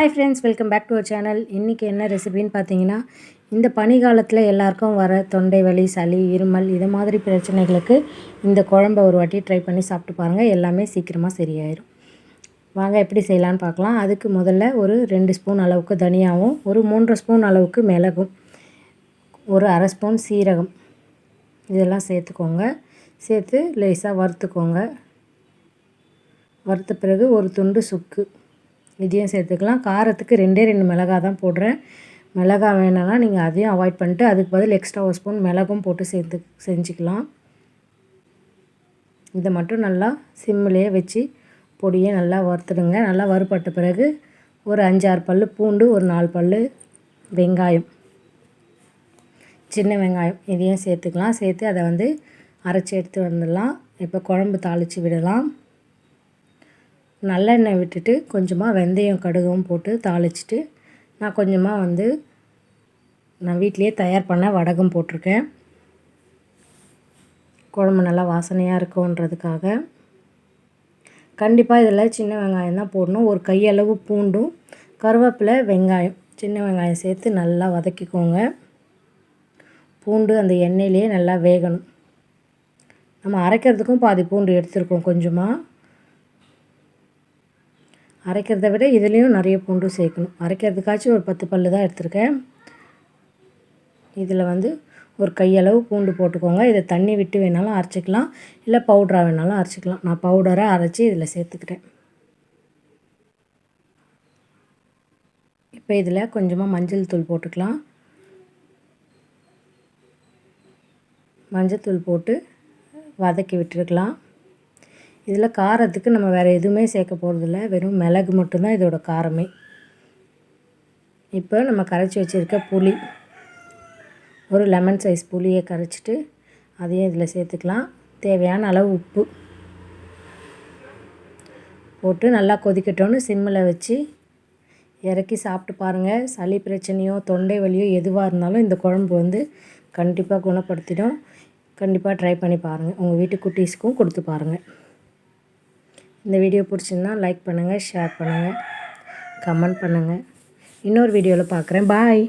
Hi friends welcome back to our channel இன்றைக்கி என்ன ரெசிபின்னு பார்த்தீங்கன்னா இந்த பனிகாலத்தில் எல்லாருக்கும் வர தொண்டை வலி சளி இருமல் இது மாதிரி பிரச்சனைகளுக்கு இந்த குழம்ப ஒரு வாட்டி ட்ரை பண்ணி சாப்பிட்டு பாருங்கள் எல்லாமே சீக்கிரமாக சரியாயிடும் வாங்க எப்படி செய்யலான்னு பார்க்கலாம். அதுக்கு முதல்ல ஒரு ரெண்டு ஸ்பூன் அளவுக்கு தனியாகவும் ஒரு மூன்று ஸ்பூன் அளவுக்கு மிளகும் ஒரு அரை ஸ்பூன் சீரகம். இதெல்லாம் சேர்த்துக்கோங்க. சேர்த்து லேசாக வறுத்துக்கோங்க. வறுத்த பிறகு ஒரு துண்டு சுக்கு. இதையும் சேர்த்துக்கலாம். காரத்துக்கு ரெண்டே ரெண்டு மிளகா தான் போடுறேன். மிளகா வேணாம்னா நீங்கள் அதையும் அவாய்ட் பண்ணிட்டு அதுக்கு பதில் எக்ஸ்ட்ரா ஒரு ஸ்பூன் மிளகும் போட்டு சேர்த்து செஞ்சுக்கலாம். இதை மட்டும் நல்லா சிம்மிலேயே வச்சு பொடியை நல்லா வறுத்துடுங்க. நல்லா வறுபட்ட பிறகு ஒரு அஞ்சாறு பல் பூண்டு ஒரு நாலு பல் வெங்காயம். சின்ன வெங்காயம் இதையும் சேர்த்துக்கலாம். சேர்த்து அதை வந்து அரைச்சி எடுத்து வந்துடலாம். இப்போ குழம்பு தாளித்து விடலாம். நல்லெண்ணெய் விட்டுட்டு கொஞ்சமாக வெந்தயம் கடுகும் போட்டு தாளிச்சிட்டு நான் கொஞ்சமாக வந்து நான் வீட்லேயே தயார் பண்ண வடகம் போட்டிருக்கேன். குழம்பு நல்லா வாசனையாக இருக்கும்ன்றதுக்காக. கண்டிப்பாக இதில் சின்ன வெங்காயம் தான் போடணும். ஒரு கையளவு பூண்டும் கருவேப்பிலை வெங்காயம் சின்ன வெங்காயம் சேர்த்து நல்லா வதக்கிக்கோங்க. பூண்டு அந்த எண்ணெயிலே நல்லா வேகணும். நம்ம அரைக்கிறதுக்கும் பாதி பூண்டு எடுத்துருக்கோம் கொஞ்சமாக அரைக்கிறத விட இதுலேயும் நிறைய பூண்டு சேர்க்கணும். அரைக்கிறதுக்காச்சும் ஒரு பத்து பல் தான் எடுத்திருக்கேன். இதில் வந்து ஒரு கையளவு பூண்டு போட்டுக்கோங்க. இதை தண்ணி விட்டு வேணாலும் அரைச்சிக்கலாம். இல்லை பவுடராக வேணாலும் அரைச்சிக்கலாம். நான் பவுடராக அரைச்சி இதில் சேர்த்துக்கிறேன். இப்போ இதில் கொஞ்சமாக மஞ்சள் தூள் போட்டுக்கலாம். மஞ்சள் தூள் போட்டு வதக்கி விட்டுருக்கலாம். இதில் காரத்துக்கு நம்ம வேறு எதுவுமே சேர்க்க போகிறதில்ல வெறும் மிளகு மட்டும்தான் இதோட காரமே. இப்போ நம்ம கரைச்சி வச்சுருக்க புளி. ஒரு லெமன் சைஸ் புளியை கரைச்சிட்டு அதையும் இதில் சேர்த்துக்கலாம். தேவையான அளவு உப்பு போட்டு நல்லா கொதிக்கட்டோன்னு சிம்மில் வச்சு இறக்கி சாப்பிட்டு பாருங்கள் சளி பிரச்சனையோ தொண்டை வலியோ எதுவாக இருந்தாலும் இந்த குழம்பு வந்து கண்டிப்பாக குணப்படுத்திடும். கண்டிப்பாக ட்ரை பண்ணி பாருங்கள் உங்கள் வீட்டு குட்டீஸ்க்கும் கொடுத்து பாருங்கள் இந்த வீடியோ பிடிச்சிருந்தா லைக் பண்ணுங்கள் ஷேர் பண்ணுங்கள் கமெண்ட் பண்ணுங்கள் இன்னொரு வீடியோவில் பார்க்குறேன் பாய்